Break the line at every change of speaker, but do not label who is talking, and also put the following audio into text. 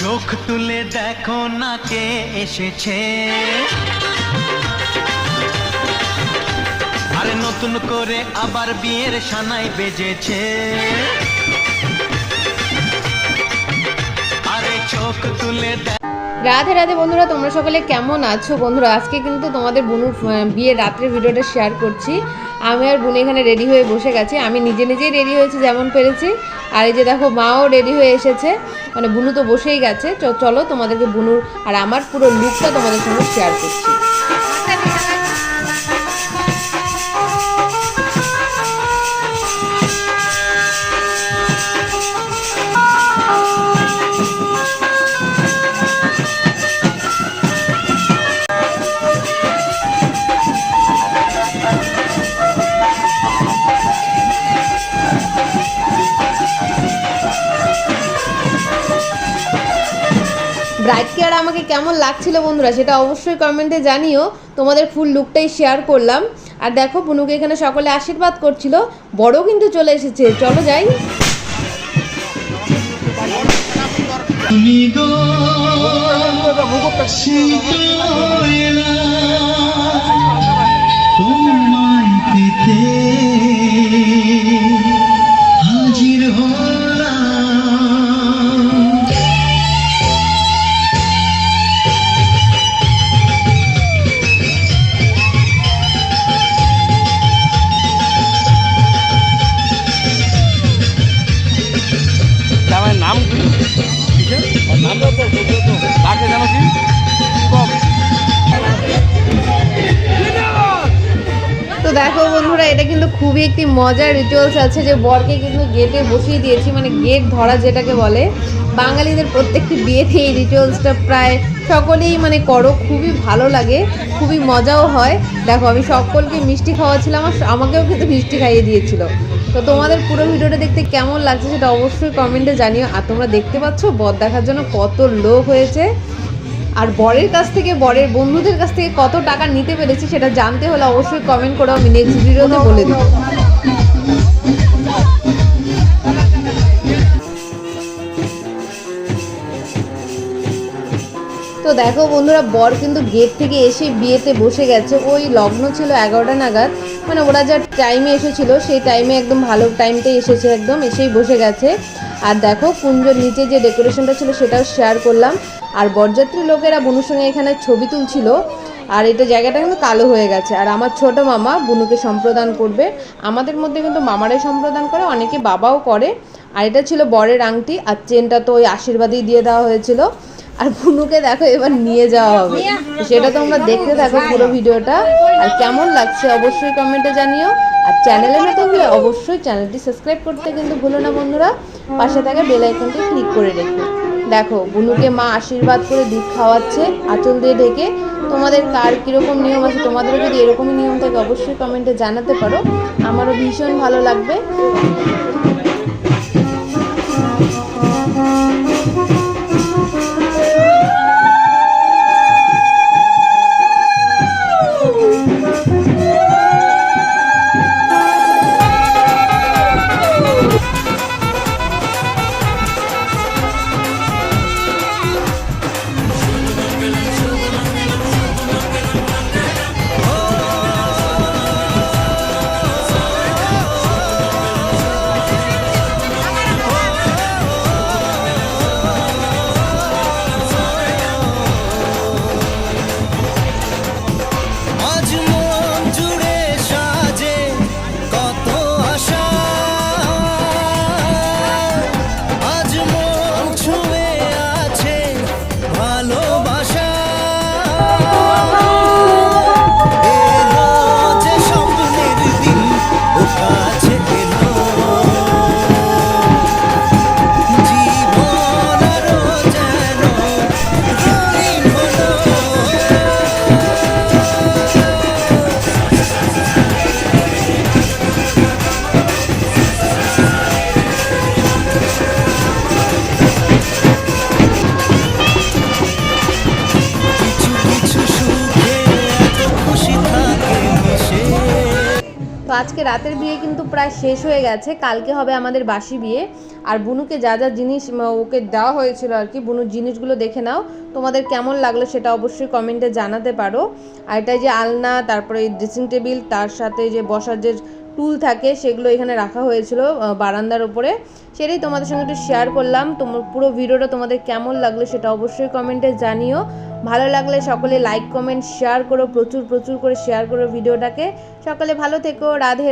চোখ তুলে দেখো না কে এসেছে। আরে নতুন করে আবার বিয়ের সানাই বেজেছে। আরে চোখ তুলে দেখ
রাধে রাধে বন্ধুরা, তোমরা সকলে কেমন আছো? বন্ধুরা, আজকে কিন্তু তোমাদের বুনুর বিয়ের রাত্রে ভিডিওটা শেয়ার করছি। আমি আর বোন এখানে রেডি হয়ে বসে গেছি। আমি নিজে নিজেই রেডি হয়েছি, যেমন পেরেছি। আর এই যে দেখো, মাও রেডি হয়ে এসেছে। মানে বুনু তো বসেই গেছে। চলো তোমাদেরকে বুনুর আর আমার পুরো লুকটা তোমাদের সঙ্গে শেয়ার করছি। ব্রাইডকে আর আমাকে কেমন লাগছিল বন্ধুরা সেটা অবশ্যই কমেন্টে জানিও। তোমাদের ফুল লুকটাই শেয়ার করলাম। আর দেখো বুনুকে এখানে সকলে আশীর্বাদ করছিল। বড় কিন্তু চলে এসেছে। চলো যাই।
তো
দেখো বন্ধুরা, এটা কিন্তু খুবই একটি মজার রিচুয়ালস আছে যে বরকে কিন্তু গেটে বসিয়ে দিয়েছি মানে গেট ধরা যেটাকে বলে। বাঙালিদের প্রত্যেকটি বিয়েতে এই রিচুয়ালসটা প্রায় সকলেই মানে করো, খুবই ভালো লাগে, খুবই মজাও হয়। দেখো, আমি সকলকে মিষ্টি খাওয়াচ্ছিলাম, আর আমাকেও কিন্তু মিষ্টি খাইয়ে দিয়েছিল। তো তোমাদের পুরো ভিডিওটা দেখতে কেমন লাগছে সেটা অবশ্যই কমেন্টে জানিও। আর তোমরা দেখতে পাচ্ছ, বর দেখার জন্য কত লোক হয়েছে। আর বরের কাছ থেকে, বরের বন্ধুদের কাছ থেকে কত টাকা নিতে পেরেছি সেটা জানতে হলে অবশ্যই কমেন্ট করো আমি নেক্সট ভিডিওতে বলে দেবো। তো দেখো বন্ধুরা, বর কিন্তু গেট থেকে এসে বিয়েতে বসে গেছে। ওই লগ্ন ছিল এগারোটা নাগাদ। মানে ওরা যা টাইমে এসেছিল, সেই টাইমে একদম ভালো টাইমটাই এসেছে একদম, এসেই বসে গেছে। আর দেখো কুঞ্জর নিচে যে ডেকোরেশনটা ছিল, সেটাও শেয়ার করলাম। আর বরযাত্রী লোকেরা বনুর সঙ্গে এখানে ছবি তুলছিল। আর এটা জায়গাটা কিন্তু কালো হয়ে গেছে। আর আমার ছোট মামা বুনুকে সম্প্রদান করবে। আমাদের মধ্যে কিন্তু মামারাই সম্প্রদান করে, অনেকে বাবাও করে। আর এটা ছিল বরের আংটি, আর চেনটা তো ওই আশীর্বাদই দিয়ে দেওয়া হয়েছিল। আর বুনুকে দেখো এবার নিয়ে যাওয়া হবে। সেটা তোমরা দেখতে থাকো পুরো ভিডিওটা। আর কেমন লাগছে অবশ্যই কমেন্টে জানিও। আর চ্যানেলে নতুন হলে অবশ্যই চ্যানেলটি সাবস্ক্রাইব করতে কিন্তু ভুলো না বন্ধুরা। পাশে থাকা বেল আইকনটি ক্লিক করে রেখো। দেখো বুনুকে মা আশীর্বাদ করে দুধ খাওয়াচ্ছে আঁচল দিয়ে ঢেকে। তোমাদের কার কীরকম নিয়ম আছে তোমাদেরও যদি এরকমই নিয়ম থাকে অবশ্যই কমেন্টে জানাতে পারো। আমারও ভীষণ ভালো লাগবে। আজকে রাতের বিয়ে কিন্তু প্রায় শেষ হয়ে গেছে। কালকে হবে আমাদের বাসি বিয়ে। আর বুনুকে যা যা জিনিস ওকে দেওয়া হয়েছিল আর কি, বুনুর জিনিসগুলো দেখে নাও। তোমাদের কেমন লাগল সেটা অবশ্যই কমেন্টে জানাতে পারো। আর এটা যে আলনা, তারপরে ড্রেসিং টেবিল তার সাথে যে বসার যে টুল থাকে, সেগুলো এখানে রাখা হয়েছিল বারান্দার উপরে। সেটাই তোমাদের সঙ্গে একটু শেয়ার করলাম। তোমার পুরো ভিডিওটা তোমাদের কেমন লাগল সেটা অবশ্যই কমেন্টে জানিও। ভালো লাগলে সকলে লাইক কমেন্ট শেয়ার করো, প্রচুর প্রচুর করে শেয়ার করো ভিডিওটাকে। সকলে ভালো থেকো, রাধে